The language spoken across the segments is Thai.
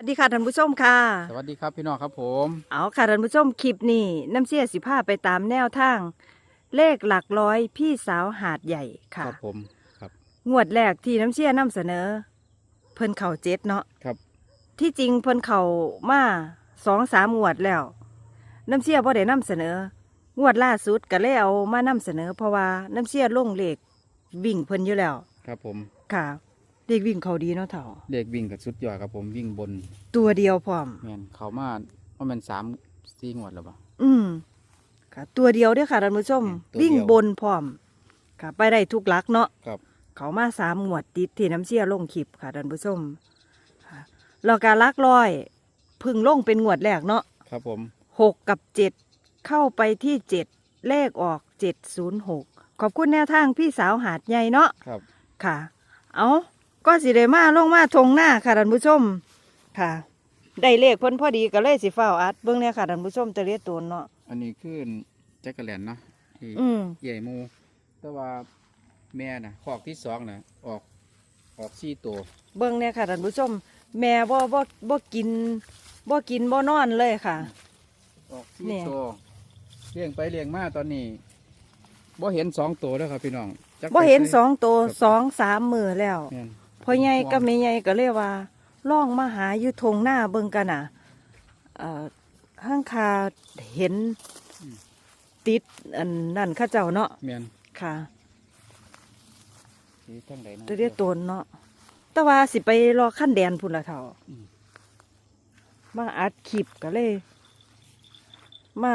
สวัสดีค่ะท่านผู้ชมค่ะ สวัสดีครับพี่น้องครับผม เอาค่ะท่านผู้ชมคลิปนี้น้ำเชี่ยสิพาไปตามแนวทาง เลขหลักร้อยพี่สาวหาดใหญ่ค่ะครับผมครับงวดแรกที่น้ำเชี่ยนำเสนอ เพิ่นเข่าเจ็ดเนาะครับ ที่จริงเพิ่นเข่ามาสองสามงวดแล้ว น้ำเชี่ยพอได้นำเสนอ งวดล่าสุดก็เลยเอามานำเสนอ เพราะว่าน้ำเชี่ยลงเลขวิ่งเพิ่นอยู่แล้ว ครับผมค่ะ เลขวิ่งเขาดีเนาะเถ่าเด็กวิ่งกับสุดยอดครับผมวิ่งบนตัวเดียวพร้อม แมนเขามาว่ามันสามสี่งวดแล้วปะ อืมค่ะ ตัวเดียวเด้อค่ะท่านผู้ชมอืมตัวเดียว วิ่งบนพร้อม ค่ะ ไปได้ทุกหลักเนาะ ครับ เขามาสามหมวดติดที่น้ำเชี่ยลงคลิปค่ะท่านผู้ชมค่ะแล้วการลักร้อยเพึ่งลงเป็นงวดแรกเนาะครับผมหกกับเจ็ดเข้าไปที่เจ็ดเลขออกเจ็ดศูนย์หกขอบคุณแนวทางพี่สาวหาดใหญ่เนาะ ครับ ค่ะ เอา ก็สิได้มาลงมาทงหน้าค่ะท่านผู้ชม ค่ะ ได้เลขเพิ่นพอดีก็เลยสิฟ้าวอัดเบิ่งเนี่ยค่ะท่านผู้ชมจะเรียกตัวเนาะ อันนี้คือแจ็คเกอร์แลนเนาะที่อืม ใหญ่หมู แต่ว่าแม่น่ะขอกที่สองน่ะ ออกออกสี่ตัวเบิ่งเนี่ยค่ะท่านผู้ชม แม่บ่บ่บ่กินบ่กินบ่นอนเลยค่ะ ออกสี่เนี่ยตัวเลี้ยงไปเลี้ยงมาตอนนี้บ่เห็นสองตัวแล้วครับพี่น้องจักบ่เห็นไปสองตัวครับสองสามมือแล้ว แม่น พ่อใหญ่กับแม่ใหญ่ก็เลยว่าล่องมาหาอยู่ทงหน้าเบิ่งกันน่ะเอ่อห้างคาเห็นติดอันนั่นเข้าเจ้าเนาะแม่นค่ะที่ทางใดเนาะจะเรียกตนเนาะแต่ว่าสิไปรอขั้นแดนพุ่นละเท่าอืม มาอัดคลิปก็เลย มา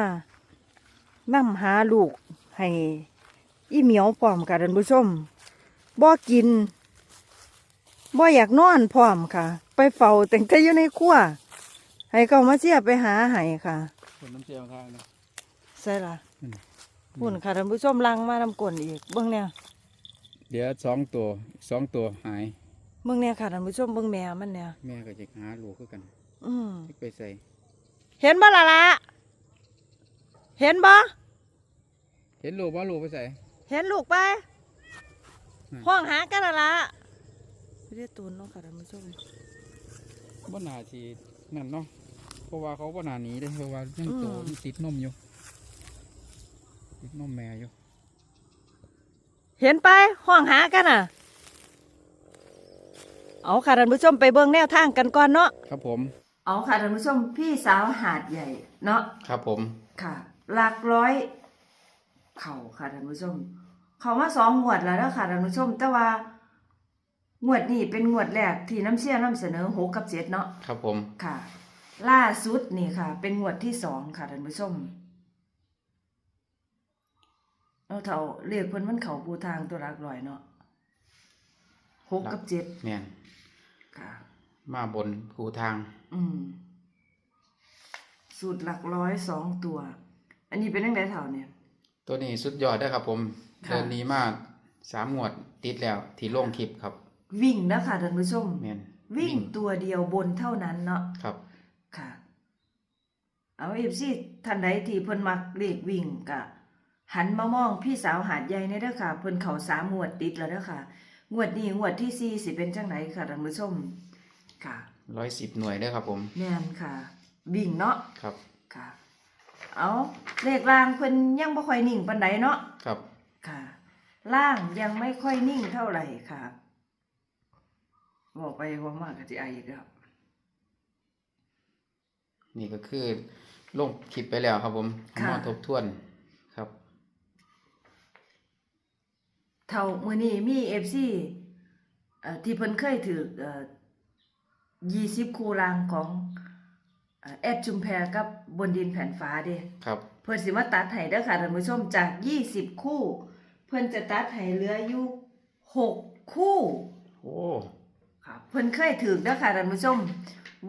นั่หาลูกให้อีเหมียวพร้อมค่ะท่านผู้ชมบ่กิน บ่อยากนอนพร้อมค่ะ ไปเฝ้าแต่งแต่อยู่ในครัวให้เขามาเสียไปหาให้ค่ะคนน้ำเชี่ยวข้างนะ ใช่ละอืมพุ่นค่ะท่านผู้ชมลังมาทำกลนอีกเบิ่งเนี่ยเดี๋ยวสองตัวอีกสองตัวหาย เบิ่งเนี่ยค่ะท่านผู้ชมเบิ่งแม่มันเนี่ย แม่ก็จะหาลูกคือกันอืม ที่ไปใส่เห็นบ่ล่ะละ เห็นบ่ เห็นลูกว่าลูกไปใส่ เห็นลูกไป อืม ห้องหากันละละ เรียกตูนเนาะค่ะท่านผู้ชมบ่นาทีนั่นเนาะเพราะว่าเขาบ่นาหนีเลยเพราะว่ายังโตยังติดนมอยู่ ติดนมแม่อยู่ เห็นไปห้องหากันอะ เอาค่ะท่านผู้ชมไปเบิ่งแนวทางกันก่อนเนาะครับผม เอาค่ะท่านผู้ชมพี่สาวหาดใหญ่ เนาะครับผมค่ะ หลักร้อย เข่าค่ะท่านผู้ชม เขามาสองงวดแล้วเด้อค่ะท่านผู้ชม แต่ว่า งวดนี้เป็นงวดแรกที่น้ำเชี่ยนำเสนอหกกับเจ็ดเนาะครับผม ค่ะ ล่าสุดนี่ค่ะ เป็นงวดที่สองค่ะท่านผู้ชมเอาเท่าเรียกเพิ่นมันเขาปูทางตัวหลักร้อยเนาะหกกับเจ็ดแม่นค่ะ มาบนภูทาง อืมสูตรหลักร้อยสองตัว อันนี้เป็นยังไงเท่าเนี่ย ตัวนี้สุดยอดได้อครับผมค่ะเดินนี้มาสามงวดติดแล้วที่ลงคลิปครับ วิ่งนะคะท่านผู้ชม แม่นวิ่งตัวเดียวบนเท่านั้นเนาะครับ ค่ะ เอาเอฟซีท่านใดที่เพิ่นมักเลขวิ่งกะ หันมามองพี่สาวหาดใหญ่ในเด้อค่ะ เพิ่นเขาสามงวดติดแล้วเด้อค่ะ งวดนี้งวดที่สี่สิเป็นจังไหนค่ะท่านผู้ชม ค่ะร้อยสิบหน่วยได้อครับผม แม่นค่ะ วิ่งเนาะครับ ค่ะ เอาเลขล่างเพิ่นยังบ่ค่อยนิ่งปานใดเนาะ ครับ ค่ะ ล่างยังไม่ค่อยนิ่งเท่าไหร่ค่ะ บอกไปว่ามากก็สิไออีกแล้วนี่ก็คือลงคลิปไปแล้วครับผมค่ะ มาทบทวนครับ เท่ามื้อนี้มีเอฟซีเอ่อที่เพิ่นเคยถือเอ่อยี่สิบคู่รางของเอ่อแอดชุมแพกับบนดินแผ่นฟ้าเด้ ครับ เพิ่นสิมาตัดให้เด้อค่ะท่านผู้ชมจากยี่สิบคู่ เพิ่นจะตัดให้เหลืออยู่หกคู่ โอ้ ค่ะเพิ่นเคยถือเด้อค่ะท่านผู้ชม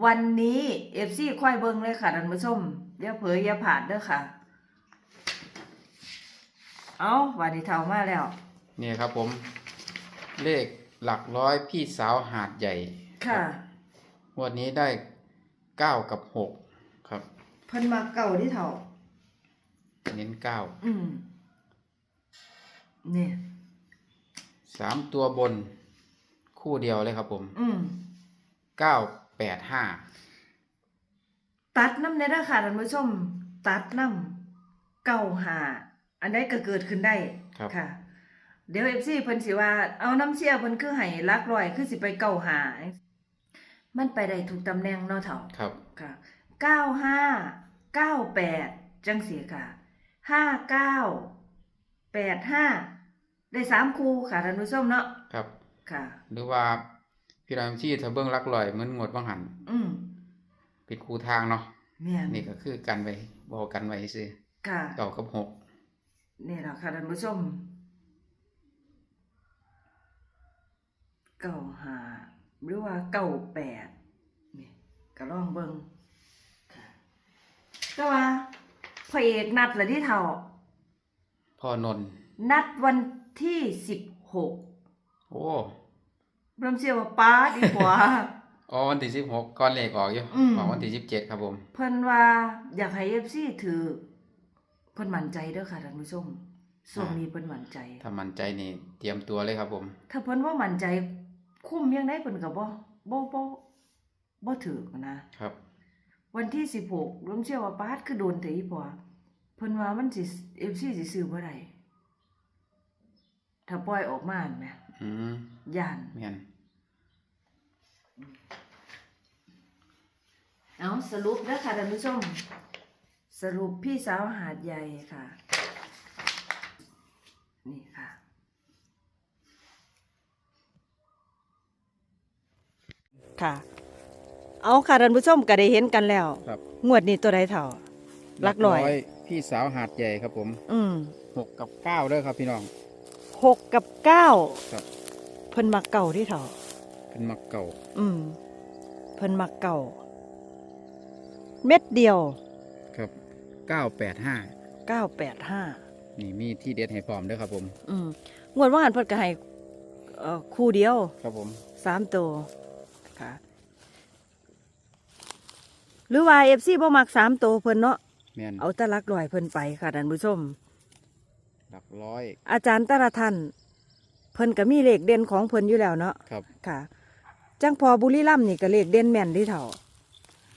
วันนี้เอฟซีค่อยเบิ่งเลยค่ะท่านผู้ชมอย่าเผยอย่าผ่านเด้อค่ะ เอาวันนี้เท่ามาแล้ว นี่ครับผม เลขหลักร้อยพี่สาวหาดใหญ่ค่ะงวันนี้ได้เก้ากับหกครับ เพิ่นมาเก่าที่เท่าเน้นเก้าอืมเนี่ยสามตัวบน คู่เดียวเลยครับผมอืมเก้าแปดห้าตัดน้ำในราคาท่านผู้ชม ตัดน้ำเก่าหาอันใดก็เกิดขึ้นได้ครับค่ะ เดี๋ยวเอฟซีเพิ่นสิว่าเอาน้ำเชี่ยเพิ่นคือให้หลักร้อยคือสิไปเก่าหามันไปได้ทุกตำแหน่งเนาะเถ่าครับค่ะเก้าห้าเก้าแปดจังสีค่ะห้าเก้าแปดห้าได้สามคู่ค่ะท่านผู้ชมเนาะครับ ค่ะ หรือว่าพี่รามชีถ้าเบิ่งหลักลอยเหมือนงวดบางหัน อืมปิดคูทางเนาะเนี่ยนี่ก็คือกันไว้บอกกันไว้ซื่อค่ะเก้ากับหกนี่แหละค่ะท่านผู้ชมเก้าห้าหรือว่าเก้าแปดนี่ก็ลองเบิ่งค่ะก็ว่าพระเอกนัดละที่เท่าพ่อนนท์นัดวันที่สิบหก โอ้เริ่มเชื่อว่าป้าดีกว่าอ๋อวันที่สิบหกก้อนเลขออกอยู่อืม ออกวันที่สิบเจ็ดครับผม เพิ่นว่าอยากให้เอฟซีถือ เพิ่นมั่นใจเด้อค่ะท่านผู้ชมช่วงนี้เพิ่นมั่นใจ ถ้ามั่นใจนี่เตรียมตัวเลยครับผม ถ้าเพิ่นว่ามั่นใจ คุ้มยังได้เพิ่นก็บ่บ่บ่บ่ถือนะ ครับ วันที่สิบหกเริ่มเชื่อว่าป้าดคือโดนแต่อีพอเพิ่นว่ามันสิเอฟซีสิซื้อบ่ได้ถ้าปล่อยออกมาแหม อืมย่านแม่นเอาสรุปนะค่ะท่านผู้ชม สรุปพี่สาวหาดใหญ่ค่ะ นี่ค่ะ ค่ะ เอาค่ะท่านผู้ชมก็ได้เห็นกันแล้ว ครับ งวดนี้ตัวใดเท่า หลักร้อย พี่สาวหาดใหญ่ครับผมอืมหกกับเก้าเด้อครับพี่น้อง หกกับเก้าครับ เพิ่นมักเก่าที่เท่าเป็นมักเก่าอืม เพิ่นมักเก่า เม็ดเดียวครับเก้าแปดห้าเก้าแปดห้านี่มีที่เด็ดให้พร้อมเด้อครับผม อืมงวดว่าหันเพิ่นก็ให้เอ่อคู่เดียวครับผม สามตัวค่ะ หรือว่าเอฟซีบ่มักสามตัวเพิ่นเนาะ แม่นเอาแตะลักลอยเพิ่นไปค่ะท่านผู้ชม หลักร้อย อาจารย์แต่ละท่านเพิ่นก็มีเลขเด่นของเพิ่นอยู่แล้วเนาะครับค่ะ จังพอบุรีรัมย์นี่ก็เลขเด่นแม่นที่เท่า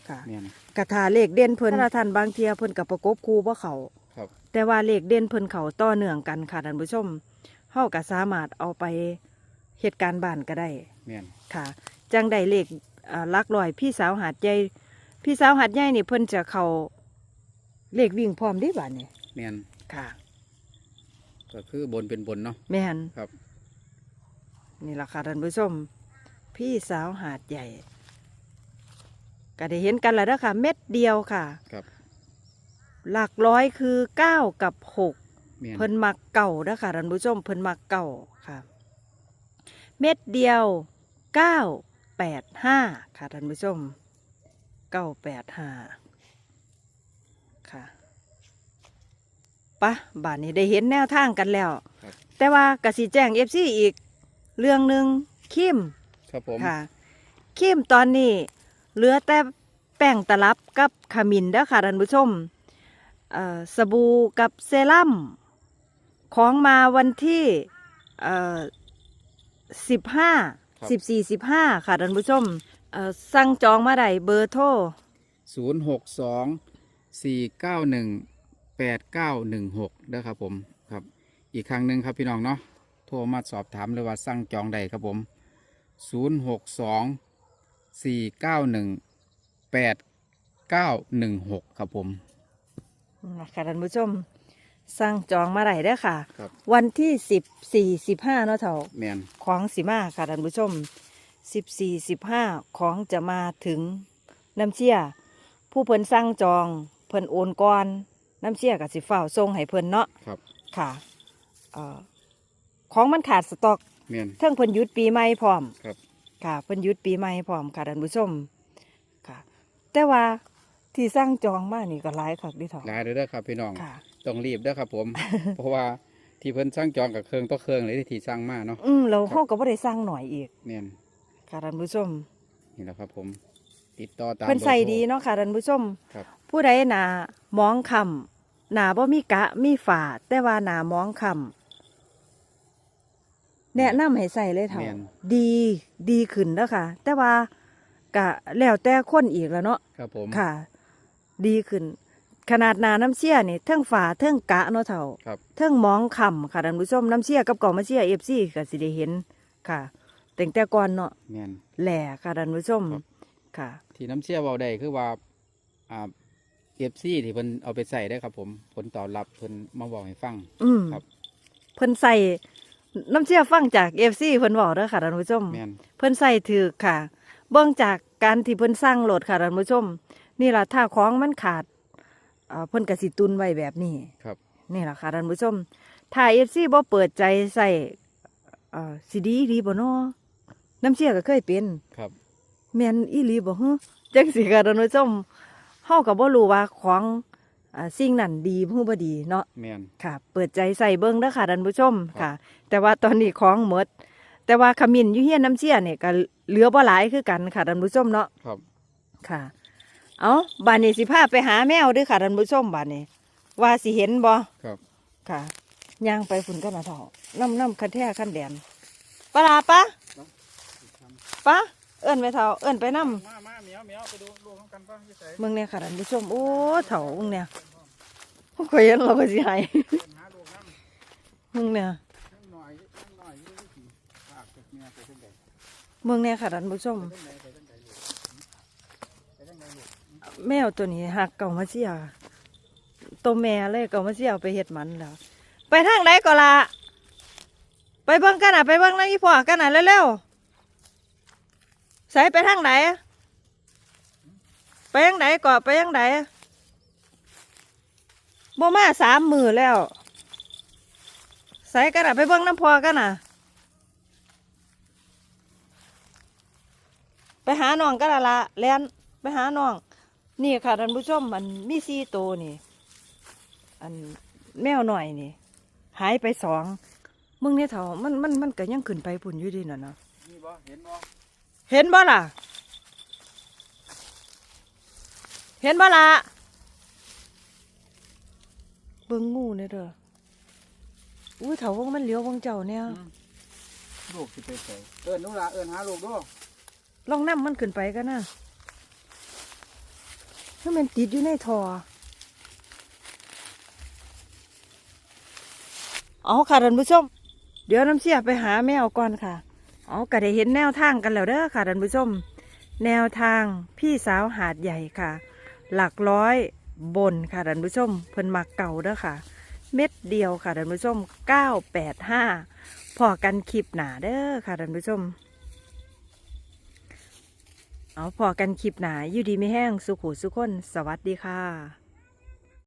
ค่ะแม่น กระถาเลขเด่นเพิ่นแต่ละท่านบางเทียเพิ่นก็ประกบคู่บ่เขาครับ แต่ว่าเลขเด่นเพิ่นเขาต่อเนื่องกันค่ะท่านผู้ชมเฮาก็สามารถเอาไปเหตุการณ์บ้านก็ได้ แม่นค่ะจังได้เลขอ่าหลักลอยพี่สาวหาดใหญ่พี่สาวหาดใหญ่นี่เพิ่นจะเข้าเลขวิ่งพร้อมเดิบัดนี่แม่นค่ะ ก็คือบนเป็นบนเนาะ แม่นครับ นี่ล่ะค่ะท่านผู้ชม พี่สาวหาดใหญ่ ก็ได้เห็นกันแล้วเด้อค่ะเม็ดเดียวค่ะ ครับหลักร้อยคือเก้ากับหกแม่นเพิ่นมักเก่าเด้อค่ะท่านผู้ชมเพิ่นมักเก่าค่ะ เม็ดเดียวเก้าแปดห้าค่ะท่านผู้ชมเก้าแปดห้าค่ะ ปะบ้านนี้ได้เห็นแนวทางกันแล้วครับแต่ว่ากสิแจ้งเอฟซีอีกเรื่องหนึ่งคิมครับผมค่ะคิมตอนนี้เหลือแต่แป้งตลับกับขมิ้นเด้อค่ะท่านผู้ชมเอ่อสบู่กับเซรั่มของมาวันที่เอ่อสิบห้าสิบสี่สิบห้าค่ะท่านผู้ชมเอ่อสั่งจองมาได้เบอร์โทรศูนย์หกสองสี่เก้าหนึ่ง แปดเก้าหนึ่งหกเด้อครับผมครับ อีกครั้งหนึ่งครับพี่น้องเนาะโทรมาสอบถามหรือว่าสั่งจองได้ครับผมศูนย์หกสองสี่เก้าหนึ่งแปดเก้าหนึ่งหกครับผมค่ะท่านผู้ชมสั่งจองมาได้เด้อค่ะ ครับวันที่สิบสี่สิบห้าเนาะเถ่าแมนของสิมาค่ะท่านผู้ชมสิบสี่สิบห้าของจะมาถึงน้ำเชี่ย ผู้เพิ่นสั่งจอง เพิ่นโอนก่อน น้ำเชี่ยกับสิฝ้าวส่งให้เพิ่นเนาะครับค่ะเอ่อของมันขาดสต็อก แมนเทิงเพิ่นหยุดปีใหม่พร้อมครับ ค่ะเพิ่นหยุดปีใหม่พร้อมค่ะท่านผู้ชม ค่ะ แต่ว่าที่สั่งจองมานี่ก็หลายคักเดิเถาะหลายเลยเด้อครับพี่น้อง ค่ะ ต้องรีบเด้อครับผม เพราะว่าที่เพิ่นสั่งจองกับเครื่องต่อเครื่องเลยที่สั่งมาเนาะอืมเราเฮาก็บ่ได้สั่งหน่อยอีก แมนค่ะท่านผู้ชม นี่แหละครับผม ติดต่อตามเพิ่นใส่บอร์โทร ดีเนาะค่ะท่านผู้ชม ครับ ผู้ใดหนามองคำ หนาบ่มีกะมีฝาแต่ว่าหนามองคำแนะนำให้ใส่เลยเถอะแม่น ดีดีขึ้นแล้วค่ะ แต่ว่ากะแล้วแต่คนอีกแล้วเนาะ ครับผม ค่ะ ดีขึ้น ขนาดหนาน้ำเชี่ยนี่เทิงฝาเทิงกะเนาะเถ่าครับ เทิงหมองคำค่ะท่านผู้ชมน้ำเชี่ยกับกล่องมาเชี่ยเอฟซีก็สิได้เห็นค่ะแต่งแต่ก่อนเนาะแม่น แหล่ค่ะท่านผู้ชมครับ ค่ะ ที่น้ำเชี่ยเบาได้คือว่าอ่า เอฟซีที่เพิ่นเอาไปใส่ได้ครับ ผมผลตอบรับเพิ่นมาบอกให้ฟัง อืมครับ เพิ่นใส่น้ำเชี่ยฟังจากเอฟซีเพิ่นบอกเด้อค่ะท่านผู้ชม แม่นเพิ่นใส่ถือค่ะ เบื้องจากการที่เพิ่นสร้างโหลดค่ะท่านผู้ชม นี่ล่ะถ้าของมันขาดเอ่อเพิ่นกสิตุนไว้แบบนี้ ครับ นี่ล่ะค่ะท่านผู้ชม ถ้าเอฟซีบ่เปิดใจใส่เอ่อสิดีดีบ่เนาะน้ำเชี่ยก็เคยเป็น ครับ แม่นอีหลีบ่ฮึจังสิค่ะท่านผู้ชม เฮาก็บ่รู้ว่าของอ่าสิ่งนั้นดีหรือบ่ดีเนาะ แม่นค่ะ เปิดใจใส่เบิ่งเด้อค่ะท่านผู้ชมครับ ค่ะ แต่ว่าตอนนี้ของหมด แต่ว่าขมิ้นอยู่เฮียนน้ำเชี่ยเนี่ยก็เหลือบ่หลายคือกันค่ะท่านผู้ชมเนาะครับ ค่ะ เอาบานนี้สิพาไปหาแมวเด้วยค่ะท่านผู้ชมบานนี้ ว่าสิเห็นบ่ครับ ค่ะย่างไปฝุ่นกันนะเถอะน้ำน้ำคันแท้คันแดนปลาร้าปะปะ เอิ้นไปเถอะเอิ้นไปน้มามาเหมียวเหมียวไปดูลูกของกันป่ะพี่ใส่ำมึงเนี่ยค่ะท่านผู้ชมโอ้เถามึงเนี่ยข่อยเห็นเราก็สิใหายหาลูกน้ำมึงเนี่ยนั่งหน่อยนั่งหน่อยอยู่ที่ฝากจากเมียไปทางใดมึงเนี่ยค่ะท่านผู้ชมไปทางใดไปทางใดลูกไปทางใดลูกแมวตัวนี้หักเก่ามาเสียตัวแม่เลยเก่ามาเสียเอาไปเห็ดมันแล้ว ไปทางไหนก็ละไปเบิ่งกันอะ ไปเบิ่งนั่งอีพ่อกันอะเร็วๆ ใส่ไปทางไหนไปยังไหนก่อไปยังไหนบ่มาสามมือแล้ว ใส่กันอะไปเบิ่งน้ำพอกันอะไปหาน้องกันละละแลนไปหาน้อง นี่ค่ะท่านผู้ชมมันมีสี่ตัวนี่ อันแมวหน่อยนี่ หายไปสองมึงเนี่ยเถามันมันมันก็ยังขึ้นไปพุ่นอยู่ดีน่ะเนาะนี่บ่เห็นบ่ เห็นบ่ล่ะ เห็นบ่ล่ะ เบิ่งงูเนี่ยเด้อ อุ้ยเถาวงมันเลี้ยววงเจ้าเนี่ยลูกสิไปใส่เอิ้นนู่นล่ะเอิ้นหาลูกดูลองน้ำมันขึ้นไปกันนะถ้ามันติดอยู่ในท่อเอาค่ะท่านผู้ชม เดี๋ยวน้ำเสียไปหาแมวก่อนค่ะ เอก็ได้เห็นแนวทางกันแล้วเด้อค่ะท่านผู้ชม แนวทางพี่สาวหาดใหญ่ค่ะ หลักร้อยบนค่ะท่านผู้ชม เพิ่นมักเก่าเด้อค่ะ เม็ดเดียวค่ะท่านผู้ชม 985 พอกันคลิปหนาเด้อค่ะท่านผู้ชม เอาพอกันคลิปหนาอยู่ดีไม่แห้งสุขุสุขคน สวัสดีค่ะ